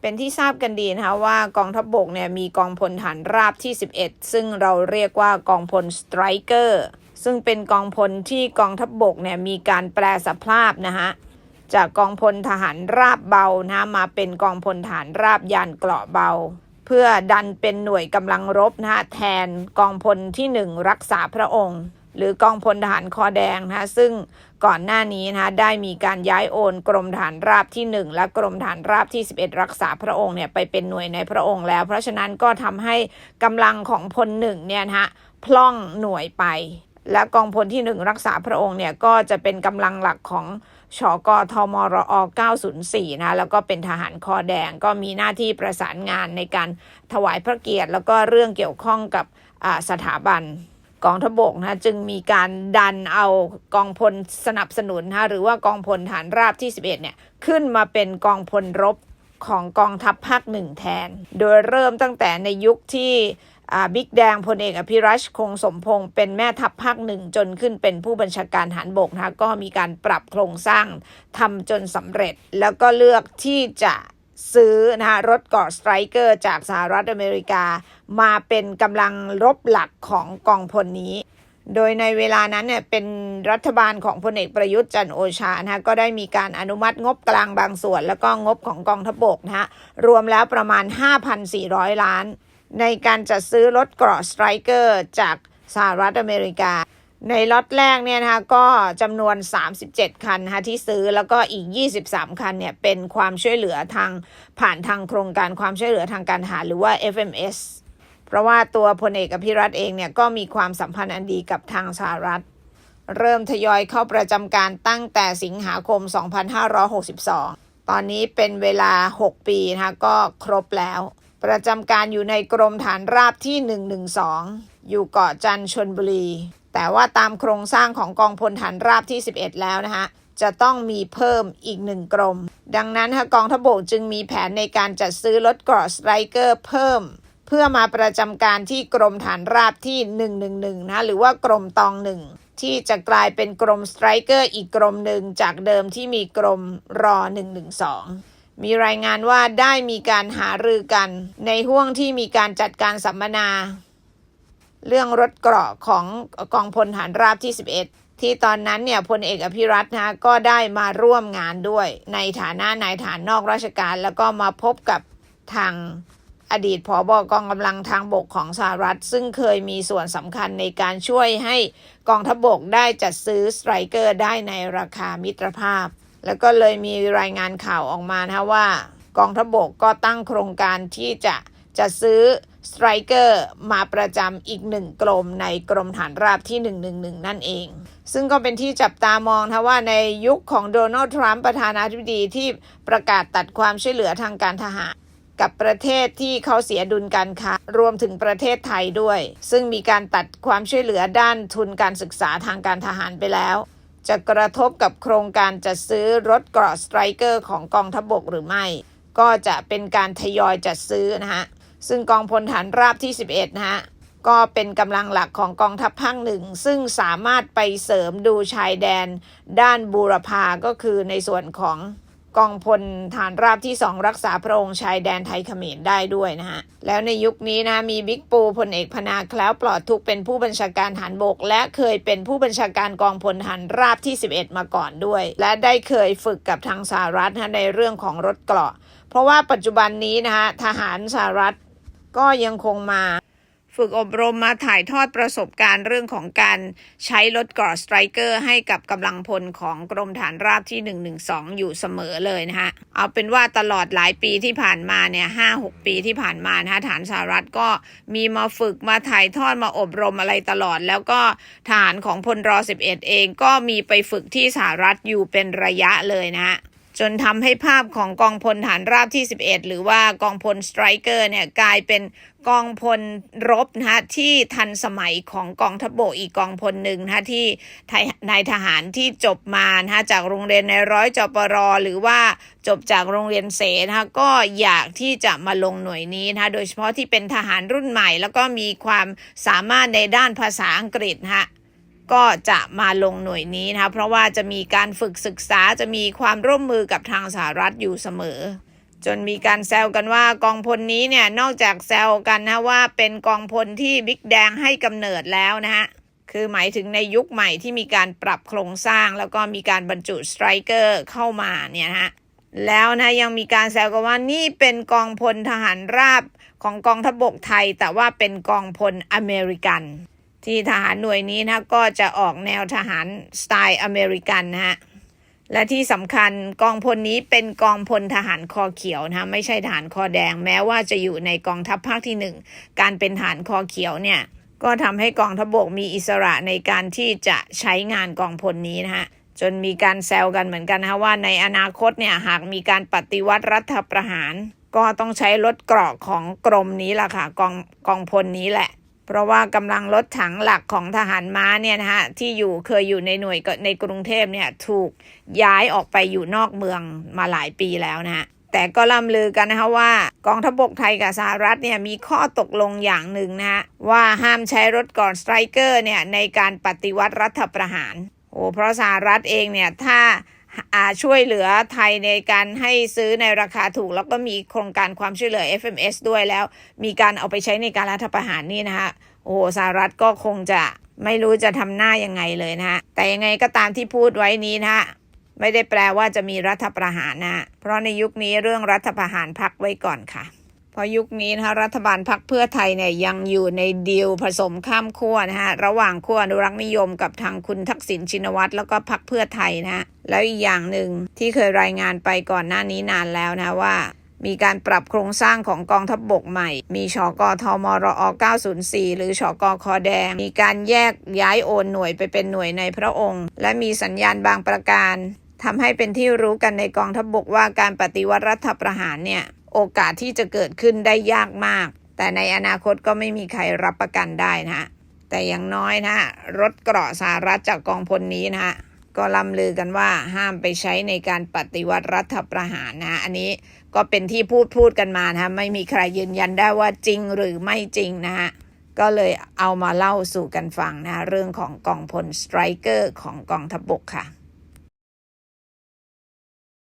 เป็นที่ทราบกันดีนะคะว่ากองทัพบบกเนี่ยมีกองพลฐานราบที่ 11 ซึ่งเราเรียกว่ากองพลสไตรเกอร์ซึ่งเป็นกองพลที่กองทัพบบกเนี่ยมีการแปลสภาพนะฮะจากกองพลทหารราบเบานะมาเป็นกองพลฐานราบยานเกราะเบา เพื่อดันเป็นหน่วยกำลังรบนะฮะแทนกองพลที่หนึ่งรักษาพระองค์ หรือกองพลทหารคอแดงนะคะซึ่งก่อนหน้านี้นะคะได้มีการย้ายโอนกรมฐานราบที่ 1 และกรมฐานราบที่ 11 รักษาพระองค์เนี่ยไปเป็นหน่วยในพระองค์แล้ว เพราะฉะนั้นก็ทำให้กำลังของพลหนึ่งเนี่ยนะคะพล่องหน่วยไป และกองพลที่ 1 รักษาพระองค์เนี่ยก็จะเป็นกำลังหลักของชกทมรอ904 นะแล้วก็เป็นทหารคอแดงก็มีหน้าที่ประสานงานในการถวายพระเกียรติ แล้วก็เรื่องเกี่ยวข้องกับสถาบัน กองทบกนะจึงมีการดันเอากองพลสนับสนุนนะหรือว่ากองพลฐานราบที่ 11เนี่ยขึ้นมาเป็นกองพลรบของกองทัพภาคหนึ่งแทน โดยเริ่มตั้งแต่ในยุคที่บิ๊กแดงพลเอกอภิรัชคงสมพงศ์เป็นแม่ทัพภาคหนึ่งจนขึ้นเป็นผู้บัญชาการฐานบกนะก็มีการปรับโครงสร้างทำจนสำเร็จ แล้วก็เลือกที่จะ ซื้อนะคะรถเกราะสไตรเกอร์จากสหรัฐอเมริกา มาเป็นกำลังรบหลักของกองพลนี้ โดยในเวลานั้นเนี่ยเป็นรัฐบาลของพลเอกประยุทธ์จันโอชานะะก็ได้มีการอนุมัติงบกลางบางส่วน แล้วก็งบของกองทัพบกนะฮะรวมแล้วประมาณ 5,400 ล้าน ในการจัดซื้อรถเกราะสไตรเกอร์จากสหรัฐอเมริกา ในล็อตแรกเนี่ยนะคะก็จำนวน 37 คันนะคะที่ซื้อแล้วก็อีก 23 คันเนี่ยเป็นความช่วยเหลือทางผ่านทางโครงการความช่วยเหลือทางการทหารหรือว่า FMS เพราะว่าตัวพลเอกอภิรัตเองเนี่ยก็มีความสัมพันธ์อันดีกับทางสหรัฐ เริ่มทยอยเข้าประจำการตั้งแต่สิงหาคม 2562 ตอนนี้เป็นเวลา 6 ปีนะคะก็ครบแล้ว ประจำการอยู่ในกรมฐานราบที่ 112 อยู่เกาะจันทร์ชนบุรี แต่ว่าตามโครงสร้างของกองพลฐานราบที่ 11 แล้วนะคะจะต้องมีเพิ่มอีกหนึ่งกรม ดังนั้นค่ะกองทพบกจึงมีแผนในการจัดซื้อรถเกราะสไตรเกอร์เพิ่ม เพื่อมาประจำการที่กรมฐานราบที่ 111 นะหรือว่ากรมตองหนึ่งที่จะกลายเป็นกรมสไตรเกอร์อีกกรมหนึ่งจากเดิมที่มีกรมรอ 112 มีรายงานว่าได้มีการหารือกันในห่วงที่มีการจัดการสัมมนา เรื่องรถเกราะของกองพลฐานราบที่ 11 ที่ตอนนั้นเนี่ยพลเอกอภิรัตนะก็ได้มาร่วมงานด้วย ในฐานะนายฐานนอกราชการ แล้วก็มาพบกับทางอดีตผอบกองกำลังทางบกของสหรัฐ ซึ่งเคยมีส่วนสำคัญในการช่วยให้กองทัพบกได้จัดซื้อสไตรเกอร์ได้ในราคามิตรภาพ แล้วก็เลยมีรายงานข่าวออกมานะว่ากองทัพบกก็ตั้งโครงการที่จะจะซื้อ สไตรเกอร์มาประจำอีกหนึ่งกรมในกรมฐานราบที่ 111 นั่นเอง ซึ่งก็เป็นที่จับตามองนะว่าในยุคของโดนัลด์ทรัมป์ประธานาธิบดีที่ประกาศตัดความช่วยเหลือทางการทหารกับประเทศที่เขาเสียดุลการค้ารวมถึงประเทศไทยด้วย ซึ่งมีการตัดความช่วยเหลือด้านทุนการศึกษาทางการทหารไปแล้ว จะกระทบกับโครงการจัดซื้อรถเกราะสไตรเกอร์ของกองทัพบกหรือไม่ ก็จะเป็นการทยอยจัดซื้อนะฮะ ซึ่งกองพลฐานราบที่ 11 นะฮะ ก็เป็นกำลังหลักของกองทัพภาคหนึ่ง ซึ่งสามารถไปเสริมดูชายแดน ด้านบูรพาก็คือในส่วนของกองพลฐานราบที่ 2 รักษาพระองค์ชายแดนไทยเขมรได้ด้วยนะฮะ แล้วในยุคนี้นะมีบิ๊กปูพลเอกพนาแคล้วปลอดทุกเป็นผู้บัญชาการฐานบก และเคยเป็นผู้บัญชาการกองพลฐานราบที่ 11 มาก่อนด้วย และได้เคยฝึกกับทางสหรัฐนะในเรื่องของรถเกราะ เพราะว่าปัจจุบันนี้นะฮะทหารสหรัฐ ก็ยังคงมาฝึกอบรมมาถ่ายทอดประสบการณ์เรื่องของการใช้รถกราะสไตรเกอร์ให้กับกำลังพลของกรมฐานราบที่ 112 อยู่เสมอเลยนะฮะ เอาเป็นว่าตลอดหลายปีที่ผ่านมาเนี่ยห้าหกปีที่ผ่านมานะฮะฐานสหรัฐก็มีมาฝึกมาถ่ายทอดมาอบรมอะไรตลอด แล้วก็ฐานของพลรอ11 เองก็มีไปฝึกที่สหรัฐอยู่เป็นระยะเลยนะฮะ จนทำให้ภาพของกองพลฐานราบที่ 11 หรือว่ากองพลสไตรเกอร์เนี่ยกลายเป็นกองพลรบนะฮะที่ทันสมัยของกองทัพบกอีกกองพลหนึ่งนะฮะที่นายทหารที่จบมานะฮะจากโรงเรียนในร้อยจปรหรือว่าจบจากโรงเรียนเสนะคะก็อยากที่จะมาลงหน่วยนี้นะคะโดยเฉพาะที่เป็นทหารรุ่นใหม่ แล้วก็มีความสามารถในด้านภาษาอังกฤษนะฮะ ก็จะมาลงหน่วยนี้นะคะเพราะว่าจะมีการฝึกศึกษาจะมีความร่วมมือกับทางสหรัฐอยู่เสมอ จนมีการแซวกันว่ากองพลนี้เนี่ยนอกจากแซวกันนะว่าเป็นกองพลที่บิ๊กแดงให้กำเนิดแล้วนะฮะคือหมายถึงในยุคใหม่ที่มีการปรับโครงสร้าง แล้วก็มีการบรรจุสไตรเกอร์เข้ามาเนี่ยฮะแล้วนะยังมีการแซวกันว่านี่เป็นกองพลทหารราบของกองทัพบกไทย แต่ว่าเป็นกองพลอเมริกัน ที่ทหารหน่วยนี้นะก็จะออกแนวทหารสไตล์อเมริกันนะฮะและที่สำคัญกองพลนี้เป็นกองพลทหารคอเขียวนะไม่ใช่ทหารคอแดง แม้ว่าจะอยู่ในกองทัพภาคที่หนึ่งการเป็นทหารคอเขียวเนี่ยก็ทำให้กองทัพบกมีอิสระในการที่จะใช้งานกองพลนี้นะฮะจนมีการแซวกันเหมือนกันนะว่าในอนาคตเนี่ยหากมีการปฏิวัติรัฐประหาร ก็ต้องใช้รถเกราะของกรมนี้แหละค่ะกองกองพลนี้แหละ เพราะว่ากำลังรถถังหลักของทหารม้าเนี่ยนะฮะที่อยู่เคยอยู่ในหน่วยในกรุงเทพเนี่ยถูกย้ายออกไปอยู่นอกเมืองมาหลายปีแล้วนะฮะแต่ก็ล่ำลือกันนะคะว่ากองทัพบกไทยกับสหรัฐเนี่ยมีข้อตกลงอย่างหนึ่งนะฮะว่าห้ามใช้รถก่อนสไตรเกอร์เนี่ยในการปฏิวัติรัฐประหารโอ้เพราะสหรัฐเองเนี่ยถ้าอ่า ช่วยเหลือไทยในการให้ซื้อในราคาถูก แล้วก็มีโครงการความช่วยเหลือ FMS ด้วยแล้ว มีการเอาไปใช้ในการรัฐประหารนี่นะคะโอ้โหสหรัฐก็คงจะไม่รู้จะทำหน้ายังไงเลยนะฮะแต่ยังไงก็ตามที่พูดไว้นี้นะฮะไม่ได้แปลว่าจะมีรัฐประหารนะ เพราะในยุคนี้เรื่องรัฐประหารพักไว้ก่อนค่ะ พราะยุคนี้นะคะรัฐบาลพรรคเพื่อไทยเนี่ยยังอยู่ในดีลผสมข้ามขั้วนะฮะระหว่างขั้วอนุรักษ์นิยมกับทางคุณทักษิณชินวัตรแล้วก็พรรคเพื่อไทยนะฮะแล้วอีกอย่างหนึ่งที่เคยรายงานไปก่อนหน้านี้นานแล้วนะว่า มีการปรับโครงสร้างของกองทัพบบกใหม่ มีชกทมรอ904 หรือชกคอแดง มีการแยกย้ายโอนหน่วยไปเป็นหน่วยในพระองค์ และมีสัญญาณบางประการทำให้เป็นที่รู้กันในกองทัพบบกว่าการปฏิวัติรัฐประหารเนี่ย โอกาสที่จะเกิดขึ้นได้ยากมาก แต่ในอนาคตก็ไม่มีใครรับประกันได้นะฮะแต่อย่างน้อยนะฮะรถเกราะสหรัฐจากกองพลนี้นะฮะก็ล่ำลือกันว่าห้ามไปใช้ในการปฏิวัติรัฐประหารนะฮะอันนี้ก็เป็นที่พูดพูดกันมานะฮะไม่มีใครยืนยันได้ว่าจริงหรือไม่จริงนะฮะก็เลยเอามาเล่าสู่กันฟังนะฮะเรื่องของกองพลสไตรเกอร์ของกองทัพบกค่ะ